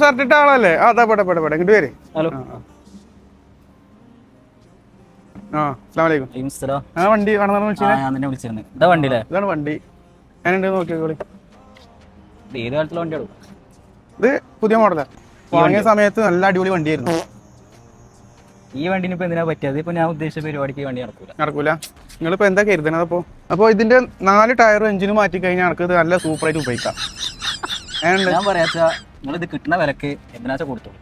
Shirt ഇട്ട ആളല്ലേ? ആ അതാ പെടെ പെടെ പെടെ ഇങ്ങോട്ട് വരെ. ഹലോ. ആ അസ്സാം വലൈക്കും ഇൻസ്റ്റലോ ആ വണ്ടി കാണുന്ന വിളിച്ചിരുന്നു ഇതാ വണ്ടിയില്ലേ ഇതാണ് വണ്ടി. ഞാനുണ്ട് നോക്കിയോളി ഇത് ഏത് കാലത്തുള്ള വണ്ടിയാണോ ഇത്? പുതിയ മോഡലാ. വാങ്ങിയ സമയത്ത് നല്ല അടിപൊളി വണ്ടിയായിരുന്നു. ഈ വണ്ടിന് ഇപ്പൊ എന്തിനാ പറ്റിയത്? ഇപ്പൊ ഞാൻ ഉദ്ദേശിച്ച പരിപാടിക്ക് വണ്ടി നടക്കൂല. നടക്കൂല. നിങ്ങളിപ്പോ എന്താ കരുതണത് അപ്പോ? അപ്പൊ ഇതിന്റെ നാല് ടയർ എഞ്ചിനും മാറ്റി കഴിഞ്ഞാൽ നടക്കുന്നത് നല്ല സൂപ്പറായിട്ട് ഉപയോഗിക്കാം. ഞാൻ പറയാച്ചാ നിങ്ങൾ ഇത് കിട്ടുന്ന വിലക്ക് എന്തിനാച്ചാ കൊടുത്തോളൂ.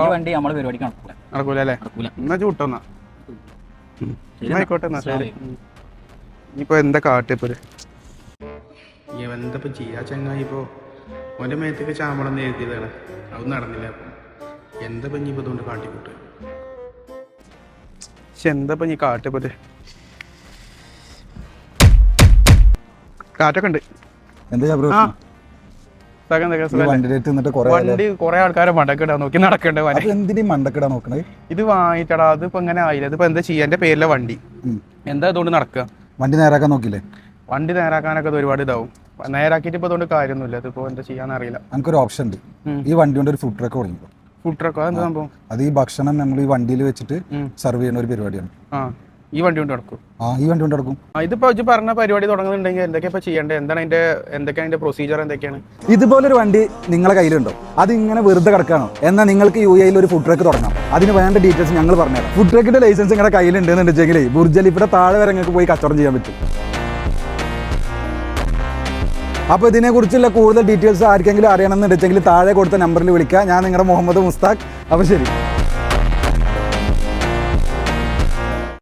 ഈ വണ്ടി നമ്മളെ പരിപാടിക്ക് നടക്കൂല. നടക്കൂല അല്ലേ? എന്നാ ചൂട്ടോന്നാ ആയിക്കോട്ടെ എന്നാ ശരി. ഇനിയിപ്പോ എന്താ കാട്ടിപ്പോ എന്താ ചെയ്യാ ചങ്ങായി ഇപ്പോ? ഓന്റെ മേത്തേക്ക് ചാമ്പളം എഴുതിയതാണ്. അത് നടന്നില്ല. അപ്പൊ എന്താ ഇനി ഇപ്പൊ അതുകൊണ്ട് കാട്ടിക്കൂട്ട് പക്ഷെ എന്താ പഞ്ഞി നീ കാട്ടിപ്പോ കാറ്റൊക്കെ ഉണ്ട്. എന്താ വണ്ടി കുറെ ആൾക്കാരെ മടക്കിടാൻ നോക്കി നടക്കണ്ടേ അത് എന്തിനീ മണ്ടക്കിടാ നോക്കണേ? ഇത് വാങ്ങിട്ടടാ അതിപ്പോ ഇങ്ങനെ ആയില്ല? ഇതിപ്പോ എന്താ ചെയ്യാ? എന്റെ പേരിലെ വണ്ടി. എന്താ അതുകൊണ്ട് നടക്കുക വണ്ടി നേരാക്കാൻ നോക്കില്ലേ വണ്ടി നേരാക്കാനൊക്കെ ഒരുപാട് ഇതാവും. നേരാക്കിയിട്ട് ഇപ്പൊ അതുകൊണ്ട് കാര്യമൊന്നുമില്ല. ഇതിപ്പോ എന്താ ചെയ്യാന്ന് അറിയില്ല. നമുക്കൊരു ഓപ്ഷൻ ഉണ്ട്. ഈ വണ്ടി കൊണ്ട് ഒരു ഫുഡ് ട്രക്ക് തുടങ്ങിക്കോ ഫുഡ് ട്രക്കോ എന്താ സംഭവം? അത് ഈ ഭക്ഷണം നമ്മൾ ഈ വണ്ടിയിൽ വെച്ചിട്ട് സർവ് ചെയ്യുന്ന ഒരു പരിപാടിയാണ്. ഈ വണ്ടി കൊണ്ട് നടക്കും. ആ ഈ വണ്ടി കൊണ്ട് നടക്കും. ആ ഇതിപ്പോ ഇജ്ജ് പറഞ്ഞ പരിപാടി തുടങ്ങുന്നുണ്ടെങ്കിൽ എന്തൊക്കെയാ ഇപ്പൊ ചെയ്യേണ്ടത്? എന്താണ് അതിന്റെ എന്തൊക്കെയാണ് അതിന്റെ പ്രൊസീജിയർ എന്തൊക്കെയാണ്? ഇതുപോലൊരു വണ്ടി നിങ്ങളെ കയ്യിലുണ്ടോ? അത് ഇങ്ങനെ വെറുതെ കിടക്കാണോ എന്നാൽ നിങ്ങൾക്ക് യു എയിൽ ഒരു ഫുഡ് ട്രക്ക് തുടങ്ങാം. അതിന് വേണ്ട ഡീറ്റെയിൽസ് ഞങ്ങൾ പറഞ്ഞുതരാം. ഫുഡ് ട്രക്കിന്റെ ലൈസൻസ് നിങ്ങളുടെ കയ്യിലുണ്ടെന്നുണ്ടെങ്കിൽ ബുർജലിപ്പിയുടെ താഴെ വരെ നിങ്ങൾക്ക് പോയി കച്ചവടം ചെയ്യാൻ പറ്റും. അപ്പോൾ ഇതിനെക്കുറിച്ചുള്ള കൂടുതൽ ഡീറ്റെയിൽസ് ആർക്കെങ്കിലും അറിയണമെന്നുണ്ടെങ്കിൽ താഴെ കൊടുത്ത നമ്പറിൽ വിളിക്കുക. ഞാൻ നിങ്ങളുടെ മുഹമ്മദ് മുസ്താഖ്. അപ്പോൾ ശരി.